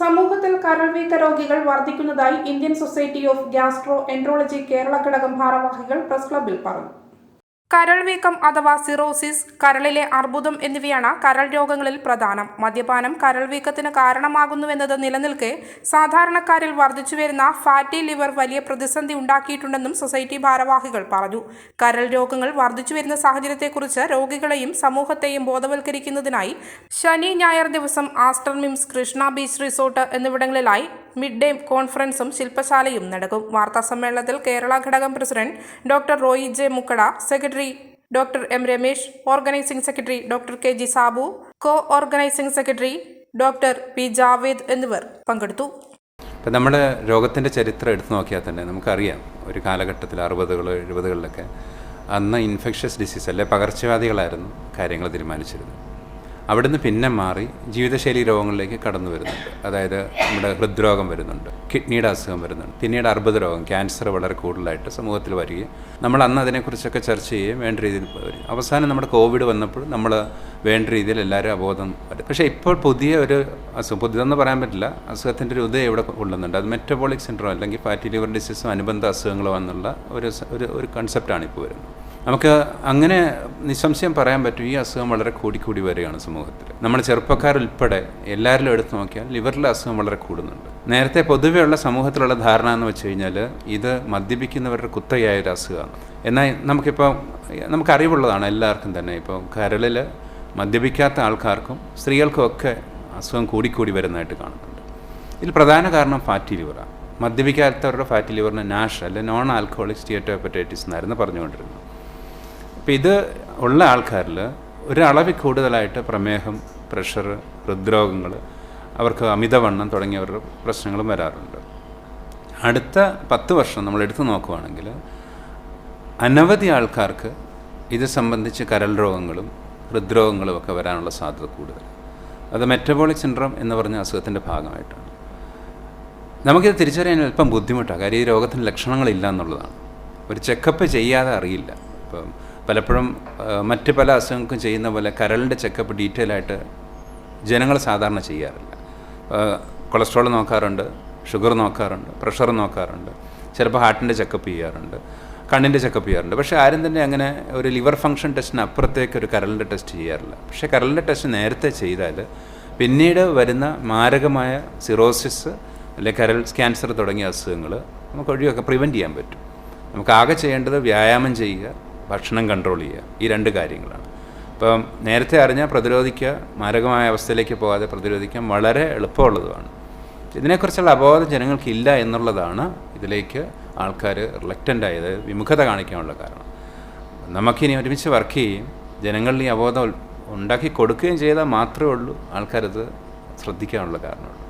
സമൂഹത്തിൽ കരൾവീക്ക രോഗികൾ വർദ്ധിക്കുന്നതായി Indian society of gastroenterology Kerala ഘടകം ഭാരവാഹികൾ പ്രസ് ക്ലബിൽ പറഞ്ഞു. കരൾ വീക്കം അഥവാ സിറോസിസ് കരളിലെ അർബുദം എന്നിവയാണ് കരൾ രോഗങ്ങളിൽ പ്രധാനം. മദ്യപാനം കരൾ വീക്കത്തിന് കാരണമാകുന്നുവെന്നത് നിലനിൽക്കെ സാധാരണക്കാരിൽ വർദ്ധിച്ചുവരുന്ന ഫാറ്റി ലിവർ വലിയ പ്രതിസന്ധി ഉണ്ടാക്കിയിട്ടുണ്ടെന്നും സൊസൈറ്റി ഭാരവാഹികൾ പറഞ്ഞു. കരൾ രോഗങ്ങൾ വർദ്ധിച്ചുവരുന്ന സാഹചര്യത്തെക്കുറിച്ച് രോഗികളെയും സമൂഹത്തെയും ബോധവൽക്കരിക്കുന്നതിനായി ശനി ഞായർ ദിവസം Aster MIMS Krishna beach resort എന്നിവിടങ്ങളിലായി മിഡ് ഡേ കോൺഫറൻസും ശില്പശാലയും നടക്കും. വാർത്താ സമ്മേളനത്തിൽ കേരള ഘടകം president doctor Roy J Mukkada secretary doctor M. Ramesh organising secretary doctor K. G. Sabu co organising secretary doctor P. Javed എന്നിവർ പങ്കെടുത്തു. ഇപ്പം നമ്മുടെ രോഗത്തിന്റെ ചരിത്രം എടുത്തു നോക്കിയാൽ തന്നെ നമുക്കറിയാം ഒരു കാലഘട്ടത്തിൽ അറുപതുകൾ എഴുപതുകളിലൊക്കെ അന്ന് ഇൻഫെക്ഷ്യസ് ഡിസീസ് അല്ലെ പകർച്ചവ്യാധികളായിരുന്നു കാര്യങ്ങൾ തീരുമാനിച്ചിരുന്നത്. അവിടുന്ന് പിന്നെ മാറി ജീവിതശൈലി രോഗങ്ങളിലേക്ക് കടന്നു വരുന്നുണ്ട്. അതായത് നമ്മുടെ ഹൃദ്രോഗം വരുന്നുണ്ട് കിഡ്നിയുടെ അസുഖം വരുന്നുണ്ട് പിന്നീട് അർബുദ രോഗം ക്യാൻസർ വളരെ കൂടുതലായിട്ട് സമൂഹത്തിൽ വരികയും നമ്മൾ അന്ന് അതിനെക്കുറിച്ചൊക്കെ ചർച്ച ചെയ്യുകയും വേണ്ട രീതിയിൽ വരും അവസാനം നമ്മുടെ കോവിഡ് വന്നപ്പോൾ നമ്മൾ വേണ്ട രീതിയിൽ എല്ലാവരും അബോധം വരും. പക്ഷേ ഇപ്പോൾ പുതിയ ഒരു അസുഖം പുതിയതെന്ന് പറയാൻ പറ്റില്ല അസുഖത്തിന്റെ ഒരു ഉദയം ഇവിടെ കൊള്ളുന്നുണ്ട്. അത് മെറ്റബോളിക് സിൻഡ്രോം അല്ലെങ്കിൽ ഫാറ്റി ലിവർ ഡിസീസും അനുബന്ധ അസുഖങ്ങളും എന്നുള്ള ഒരു ഒരു കൺസെപ്റ്റാണ് ഇപ്പോൾ വരുന്നത്. നമുക്ക് അങ്ങനെ നിസ്സംശയം പറയാൻ പറ്റും ഈ അസുഖം വളരെ കൂടിക്കൂടി വരികയാണ് സമൂഹത്തിൽ. നമ്മുടെ ചെറുപ്പക്കാരുൾപ്പെടെ എല്ലാവരിലും എടുത്തു നോക്കിയാൽ ലിവറിലെ അസുഖം വളരെ കൂടുന്നുണ്ട്. നേരത്തെ പൊതുവെയുള്ള സമൂഹത്തിലുള്ള ധാരണ എന്ന് വെച്ച് കഴിഞ്ഞാൽ ഇത് മദ്യപിക്കുന്നവരുടെ കുത്തയായ ഒരു അസുഖമാണ്. എന്നാൽ നമുക്കിപ്പോൾ നമുക്കറിവുള്ളതാണ് എല്ലാവർക്കും തന്നെ. ഇപ്പോൾ കരളിൽ മദ്യപിക്കാത്ത ആൾക്കാർക്കും സ്ത്രീകൾക്കും ഒക്കെ അസുഖം കൂടിക്കൂടി വരുന്നതായിട്ട് കാണുന്നുണ്ട്. ഇതിൽ പ്രധാന കാരണം ഫാറ്റി ലിവറാണ് മദ്യപിക്കാത്തവരുടെ ഫാറ്റി ലിവറിന് നാഷ് അല്ലെ നോൺ ആൽക്കഹോളിക് സ്റ്റേറ്റോ ഹെപ്പറ്റൈറ്റിസ് എന്നായിരുന്നു പറഞ്ഞുകൊണ്ടിരുന്നത്. അപ്പോൾ ഇത് ഉള്ള ആൾക്കാരിൽ ഒരളവിൽ കൂടുതലായിട്ട് പ്രമേഹം പ്രഷർ ഹൃദ്രോഗങ്ങൾ അവർക്ക് അമിതവണ്ണം തുടങ്ങിയവരുടെ പ്രശ്നങ്ങളും വരാറുണ്ട്. അടുത്ത പത്ത് വർഷം നമ്മൾ എടുത്തു നോക്കുവാണെങ്കിൽ അനവധി ആൾക്കാർക്ക് ഇത് സംബന്ധിച്ച് കരൾ രോഗങ്ങളും ഹൃദ്രോഗങ്ങളും ഒക്കെ വരാനുള്ള സാധ്യത കൂടുതൽ. അത് മെറ്റബോളിക് സിൻഡ്രോം എന്ന് പറഞ്ഞ അസുഖത്തിന്റെ ഭാഗമായിട്ടാണ്. നമുക്കിത് തിരിച്ചറിയാൻ അല്പം ബുദ്ധിമുട്ടാണ്. കാര്യം ഈ രോഗത്തിന് ലക്ഷണങ്ങളില്ല എന്നുള്ളതാണ്. ഒരു ചെക്കപ്പ് ചെയ്യാതെ അറിയില്ല. ഇപ്പം പലപ്പോഴും മറ്റ് പല അസുഖങ്ങൾക്കും ചെയ്യുന്ന പോലെ കരളിന്റെ ചെക്കപ്പ് ഡീറ്റെയിൽ ആയിട്ട് ജനങ്ങൾ സാധാരണ ചെയ്യാറില്ല. കൊളസ്ട്രോൾ നോക്കാറുണ്ട് ഷുഗർ നോക്കാറുണ്ട് പ്രഷർ നോക്കാറുണ്ട് ചിലപ്പോൾ ഹാർട്ടിന്റെ ചെക്കപ്പ് ചെയ്യാറുണ്ട് കണ്ണിന്റെ ചെക്കപ്പ് ചെയ്യാറുണ്ട്. പക്ഷേ ആരും തന്നെ അങ്ങനെ ഒരു ലിവർ ഫംഗ്ഷൻ ടെസ്റ്റിന് അപ്പുറത്തേക്ക് ഒരു കരളിന്റെ ടെസ്റ്റ് ചെയ്യാറില്ല. പക്ഷേ കരളിന്റെ ടെസ്റ്റ് നേരത്തെ ചെയ്താൽ പിന്നീട് വരുന്ന മാരകമായ സിറോസിസ് അല്ലെങ്കിൽ കരൾ ക്യാൻസർ തുടങ്ങിയ അസുഖങ്ങൾ നമുക്ക് ഒഴിവൊക്കെ പ്രിവെന്റ് ചെയ്യാൻ പറ്റും. നമുക്ക് ആകെ ചെയ്യേണ്ടത് വ്യായാമം ചെയ്യുക ഭക്ഷണം കൺട്രോൾ ചെയ്യുക. ഈ രണ്ട് കാര്യങ്ങളാണ്. അപ്പം നേരത്തെ അറിഞ്ഞാൽ പ്രതിരോധിക്കുക മാരകമായ അവസ്ഥയിലേക്ക് പോകാതെ പ്രതിരോധിക്കാൻ വളരെ എളുപ്പമുള്ളതുമാണ്. ഇതിനെക്കുറിച്ചുള്ള ജനങ്ങൾക്ക് ജനങ്ങൾക്കില്ല എന്നുള്ളതാണ് ഇതിലേക്ക് ആൾക്കാർ റിലക്റ്റന്റ് ആയത് വിമുഖത കാണിക്കാനുള്ള കാരണം. നമുക്കിനി ഒരുമിച്ച് വർക്ക് ചെയ്യുകയും ജനങ്ങളിൽ ഈ അബോധം ഉണ്ടാക്കി കൊടുക്കുകയും ചെയ്താൽ മാത്രമേ ഉള്ളൂ ആൾക്കാരത് ശ്രദ്ധിക്കാനുള്ള കാരണമുള്ളൂ.